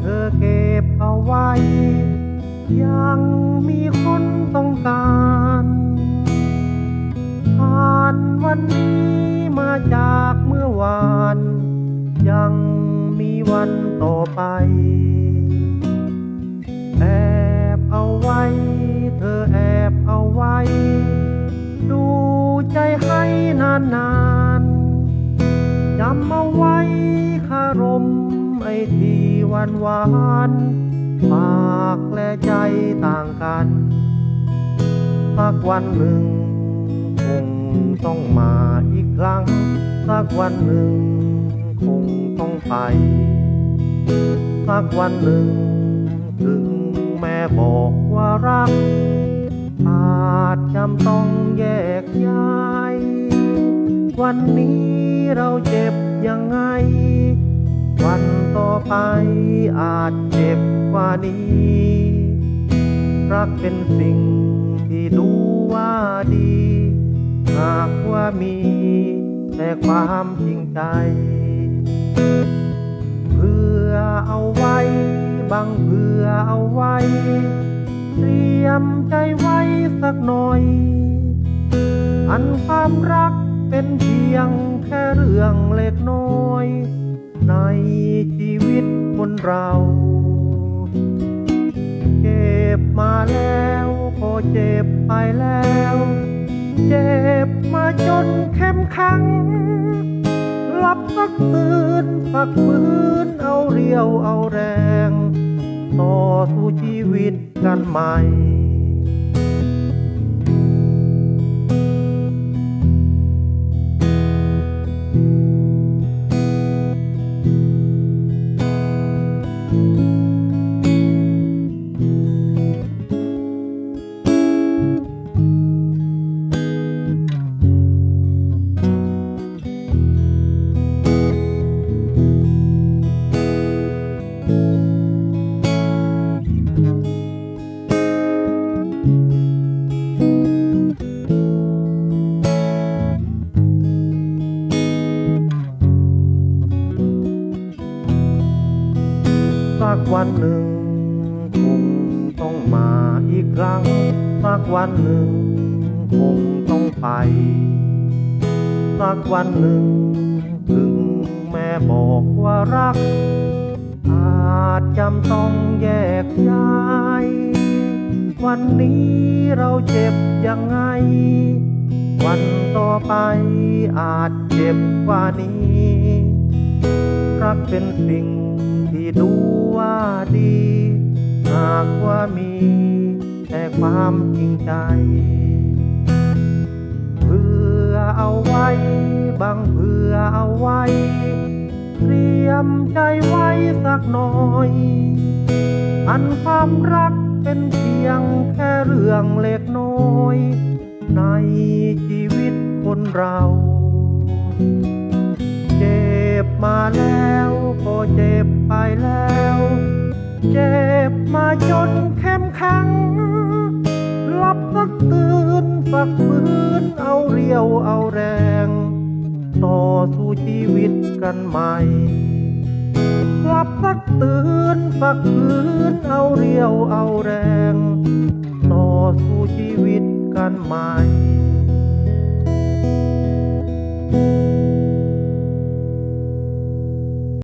เธอเก็บเอาไว้ ยังมีคนต้องการผ่านวันนี้มาจากเมื่อวาน ยังมีวันต่อไป แอบเอาไว้ เธอแอบเอาไว้ ดูใจให้นานๆจำเอาไว้คารมไอที วานหวานปากและใจต่างกันสักวันหนึ่ง คงต้องมาอีกครั้งสักวันหนึ่ง คงต้องไปสักวันหนึ่ง ถึงแม่บอกว่ารัก อาจจำต้องแยกย้าย วันนี้เราเจ็บยัง ไปอาจเจ็บกว่านี้ รักเป็นสิ่งที่ดูว่าดี หากว่ามี แต่ความจริงใจ เพื่อเอาไว้บังเพื่อเอาไว้ เตรียมใจไว้สักหน่อย อันความรักเป็นเพียงแค่เรื่องเล็กน้อย ในชีวิตคนเรา เจ็บมาแล้วก็เจ็บไปแล้ว เจ็บมาจนเข้มข็งหลับสักตื่นฝักฝืนเอาเรียวเอาแรง ต่อสู้ชีวิตกันใหม่ สักวันหนึ่ง คงต้องมาอีกครั้ง สักวันหนึ่ง คงต้องไป สักวันหนึ่ง ถึงแม่บอกว่ารัก อาจจำต้องแยกย้าย วันนี้เราเจ็บยังไง วันต่อไปอาจเจ็บกว่านี้ รักเป็นสิ่ง ดูว่าดี หากว่ามี แต่ความจริงใจ เพื่อเอาไว้บังเพื่อเอาไว้ เตรียมใจไว้สักหน่อย อันความรักเป็นเพียงแค่เรื่องเล็กน้อย ในชีวิตคนเรา เจ็บมาแล้ว ก็เจ็บไปแล้ว เจ็บมาจนเข้มแข็งลับสักตื่นฝักฝืนเอาเรียวเอาแรง ต่อสู้ชีวิตกันใหม่หลับสักตื่นฝักฝืนเอาเรียวเอาแรง ต่อสู้ชีวิตกันใหม่